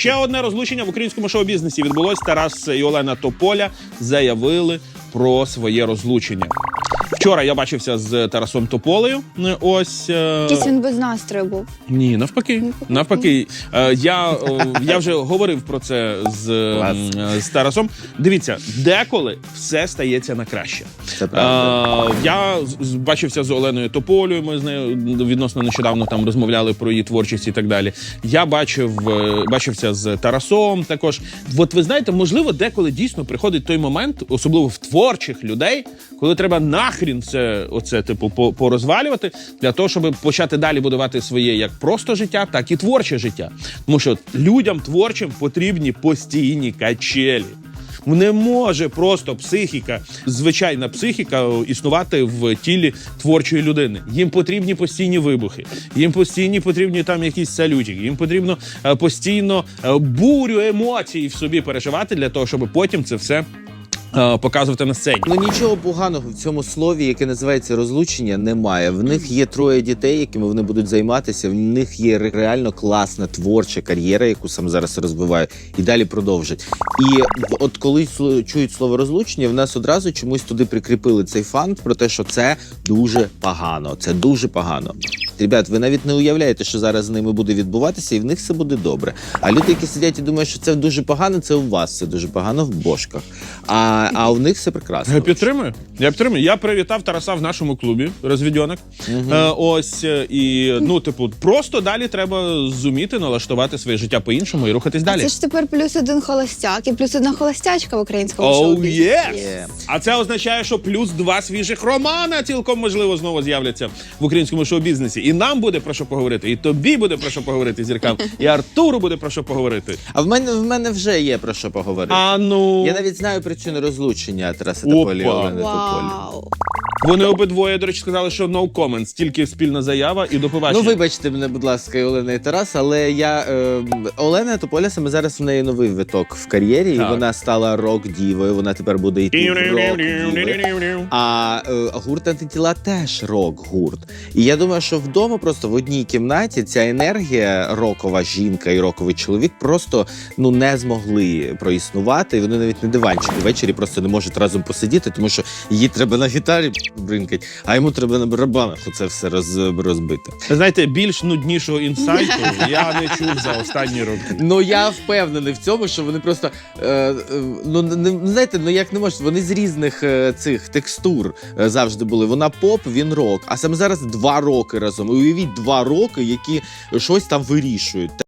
Ще одне розлучення в українському шоу-бізнесі відбулось. Тарас і Олена Тополя заявили про своє розлучення. Вчора я бачився з Тарасом Тополею. Е, Ось е, Якийсь він без настрою був. ні, навпаки. Навпаки, Е, я, я вже говорив про це з, з Тарасом. Дивіться, деколи все стається на краще. Це правда. Я бачився з Оленою Тополею. Ми з нею відносно нещодавно там розмовляли про її творчість і так далі. Я бачив, бачився з Тарасом. Також, от ви знаєте, можливо, деколи дійсно приходить той момент, особливо в творчих людей, коли треба нахрін це оце типу по- порозвалювати для того, щоб почати далі будувати своє як просто життя, так і творче життя. Тому що людям творчим потрібні постійні качелі. Не може просто психіка, звичайна психіка існувати в тілі творчої людини. Їм потрібні постійні вибухи, їм постійні потрібні там якісь салютики, їм потрібно е, постійно е, бурю емоцій в собі переживати для того, щоб потім це все е, показувати на сцені. Ну нічого поганого в цьому слові, яке називається розлучення, немає. В них є троє дітей, якими вони будуть займатися. В них є реально класна творча кар'єра, яку сам зараз розвивають, і далі продовжать. І от коли чують слово розлучення, в нас одразу чомусь туди прикріпили цей факт про те, що це дуже погано. Це дуже погано. Ребят, ви навіть не уявляєте, що зараз з ними буде відбуватися, і в них все буде добре. А люди, які сидять і думають, що це дуже погано, це у вас це дуже погано в бошках. А, а у них все прекрасно. Я підтримую. Я підтримую. Я привітав Тараса в нашому клубі розвідьонок. Е, ось е, і ну, типу, просто далі треба зуміти налаштувати своє життя по-іншому і рухатись далі. Це ж тепер плюс один холостяк і плюс одна холостячка в українському Оу, шоу. є! Є. А це означає, що плюс два свіжих романа цілком можливо знову з'являться в українському шоу-бізнесі. І нам буде про що поговорити, і тобі буде про що поговорити, зіркам, і Артуру буде про що поговорити. А в мене в мене вже є про що поговорити. А ну Я навіть знаю причину розлучення Тараса та Тополі і Олени Тополі. Вони обидвоє, до речі, сказали, що no comments, тільки спільна заява і до побачення. Ну, вибачте мене, будь ласка, Олена і Тарас, але я е, Олена Тополя саме зараз в неї новий виток в кар'єрі, Так. і вона стала рок-дівою. Вона тепер буде йти в рок-діви. А е, гурт антитіла теж рок-гурт. І я думаю, що вдома просто в одній кімнаті ця енергія, рокова жінка і роковий чоловік просто ну не змогли проіснувати. І вони навіть на диванчику ввечері просто не можуть разом посидіти, тому що їй треба на гітарі бринкать, а йому треба на барабанах оце все роз, розбити. Знаєте, більш нуднішого інсайту я не чув за останні роки. Ну я впевнений в цьому, що вони просто е, е, ну не знаєте, ну як не можуть. Вони з різних е, цих текстур е, завжди були. Вона поп, він рок. А саме зараз два роки разом. І Уявіть два роки, які щось там вирішують.